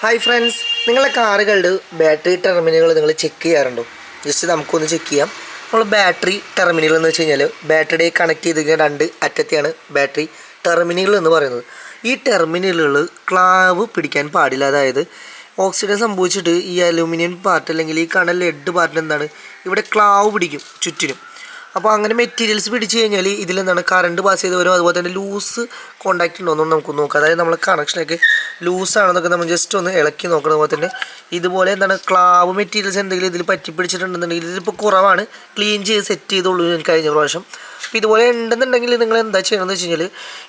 Hi friends നിങ്ങളെ കാറുകളുടെ battery ടെർമിനലുകൾ നിങ്ങൾ ചെക്ക് ചെയ്യാറുണ്ടോ? ജസ്റ്റ് നമുക്കൊന്ന് ചെക്ക് ചെയ്യാം. നമ്മൾ ബാറ്ററി ടെർമിനൽ എന്ന് വെച്ച് കഴിഞ്ഞാൽ ബാറ്ററി കണക്ട് ചെയ്തിരിക്കുന്ന രണ്ട് അറ്റത്തെയാണ് ബാറ്ററി ടെർമിനലുകൾ എന്ന് പറയുന്നത്. ഈ ടെർമിനലുകൾ ക്ലാവ് പിടിക്കാൻ പാടില്ല. അതായത് ഓക്സിഡൻ സംഭവിച്ചിട്ട് ഈ അലൂമിനിയം പാർട്ട് അല്ലെങ്കിൽ ഈ കണൽ ലെഡ് പാർട്ട് എന്താണ്? ഇവിടെ ക്ലാവ് പിടിക്കും ചുറ്റിനും. അപ്പോൾ അങ്ങനെ മെറ്റീരിയൽസ് പിടിച്ച് കഴിഞ്ഞാൽ ഇതിലെന്താണ്? കറണ്ട് പാസ് ചെയ്ത് വരും അതുപോലെ തന്നെ ലൂസ് കോണ്ടാക്റ്റ് ഉണ്ടോ എന്നൊന്നും നമുക്ക് നോക്കാം. അതായത് നമ്മൾ കണക്ഷനൊക്കെ ലൂസ് ആണെന്നൊക്കെ നമ്മൾ ജസ്റ്റ് ഒന്ന് ഇളക്കി നോക്കണ പോലെ തന്നെ. ഇതുപോലെ എന്താണ് ക്ലാവ് മെറ്റീരിയൽസ് എന്തെങ്കിലും ഇതിൽ പറ്റിപ്പിടിച്ചിട്ടുണ്ടെന്നുണ്ടെങ്കിൽ പിടിച്ചിട്ടുണ്ടെന്നുണ്ടെങ്കിൽ ഇതിപ്പോൾ കുറവാണ്. ക്ലീൻ ചെയ്ത് സെറ്റ് ചെയ്തോളൂ ഞാൻ കഴിഞ്ഞ പ്രാവശ്യം. അപ്പോൾ ഇതുപോലെ ഉണ്ടെന്നുണ്ടെങ്കിൽ നിങ്ങൾ എന്താ ചെയ്യണമെന്ന് വെച്ച് കഴിഞ്ഞാൽ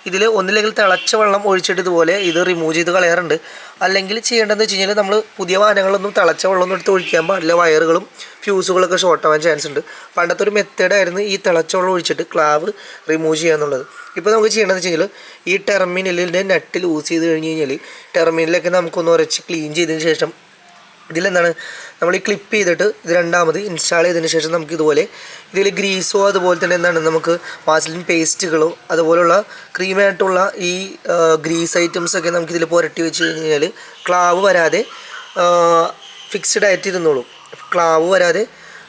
ഇതിൽ ഒന്നില്ലെങ്കിൽ തിളച്ച വെള്ളം ഒഴിച്ചിട്ട് ഇതുപോലെ ഇത് റിമൂവ് ചെയ്ത് കളയാറുണ്ട്. അല്ലെങ്കിൽ ചെയ്യേണ്ടതെന്ന് വെച്ച് കഴിഞ്ഞാൽ നമ്മൾ പുതിയ വാഹനങ്ങളൊന്നും തിളച്ച വെള്ളമൊന്നും എടുത്ത് ഒഴിക്കാൻ പാടില്ല. വയറുകളും ഫ്യൂസുകളൊക്കെ ഷോർട്ട് ആവാൻ ചാൻസ് ഉണ്ട്. പണ്ടത്തെ ഒരു മെത്തേഡായിരുന്നു ഈ തിളച്ച വെള്ളം ഒഴിച്ചിട്ട് ക്ലാവ് റിമൂവ് ചെയ്യുക എന്നുള്ളത്. ഇപ്പോൾ നമുക്ക് ചെയ്യേണ്ടതെന്ന് വെച്ച് കഴിഞ്ഞാൽ ഈ ടെർമിനലിന്റെ നെറ്റ് ലൂസ് ചെയ്ത് കഴിഞ്ഞ് കഴിഞ്ഞാൽ ടെർമിനലൊക്കെ നമുക്കൊന്ന് ഉരച്ച് ക്ലീൻ ചെയ്തതിന് ശേഷം ഇതിലെന്താണ്? നമ്മൾ ഈ ക്ലിപ്പ് ചെയ്തിട്ട് ഇത് രണ്ടാമത് ഇൻസ്റ്റാൾ ചെയ്തതിന് ശേഷം നമുക്ക് ഇതുപോലെ ഇതിൽ ഗ്രീസോ അതുപോലെ തന്നെ എന്താണ് നമുക്ക് വാസലിൻ പേസ്റ്റുകളോ അതുപോലുള്ള ക്രീമായിട്ടുള്ള ഈ ഗ്രീസ് ഐറ്റംസൊക്കെ നമുക്ക് ഇതിൽ പുരട്ടി വെച്ച് കഴിഞ്ഞാൽ ക്ലാവ് വരാതെ ഫിക്സ്ഡ് ആയിട്ട് ഇരുന്നോളും ക്ലാവ് വരാതെ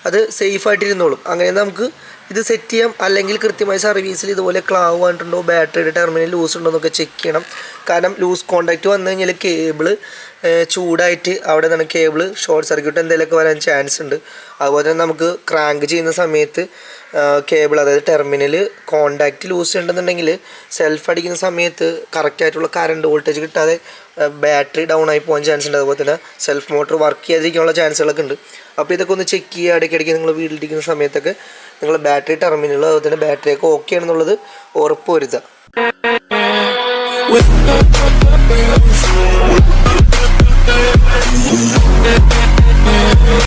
അത് സേഫായിട്ടിരുന്നോളും അങ്ങനെ നമുക്ക് ഇത് സെറ്റ് ചെയ്യാം. അല്ലെങ്കിൽ കൃത്യമായി സർവീസിൽ ഇതുപോലെ ക്ലാവ് വന്നിട്ടുണ്ടോ ബാറ്ററിയുടെ ടെർമിനൽ ലൂസ് ഉണ്ടോ എന്നൊക്കെ ചെക്ക് ചെയ്യണം. കാരണം ലൂസ് കോണ്ടാക്റ്റ് വന്നു കഴിഞ്ഞാൽ കേബിൾ ചൂടായിട്ട് അവിടെ നിന്ന് കേബിൾ ഷോർട്ട് സർക്യൂട്ട് എന്തെങ്കിലുമൊക്കെ വരാൻ ചാൻസ് ഉണ്ട്. അതുപോലെ തന്നെ നമുക്ക് ക്രാങ്ക് ചെയ്യുന്ന സമയത്ത് കേബിൾ അതായത് ടെർമിനൽ കോണ്ടാക്റ്റ് ലൂസ് ഉണ്ടെന്നുണ്ടെങ്കിൽ സെൽഫ് അടിക്കുന്ന സമയത്ത് കറക്റ്റായിട്ടുള്ള കറണ്ട് വോൾട്ടേജ് കിട്ടാതെ ബാറ്ററി ഡൗൺ ആയി പോകാൻ ചാൻസ് ഉണ്ട്. അതുപോലെ തന്നെ സെൽഫ് മോട്ടർ വർക്ക് ചെയ്യാതിരിക്കാനുള്ള ചാൻസുകളൊക്കെ ഉണ്ട്. അപ്പോൾ ഇതൊക്കെ ഒന്ന് ചെക്ക് ചെയ്യുക. ഇടയ്ക്കിടയ്ക്ക് നിങ്ങൾ വീട്ടിലിരിക്കുന്ന സമയത്തൊക്കെ നിങ്ങൾ ബാറ്ററി ടെർമിനൽ അതുപോലെ തന്നെ ബാറ്ററിയൊക്കെ ഓക്കെ ആണെന്നുള്ളത് ഉറപ്പ്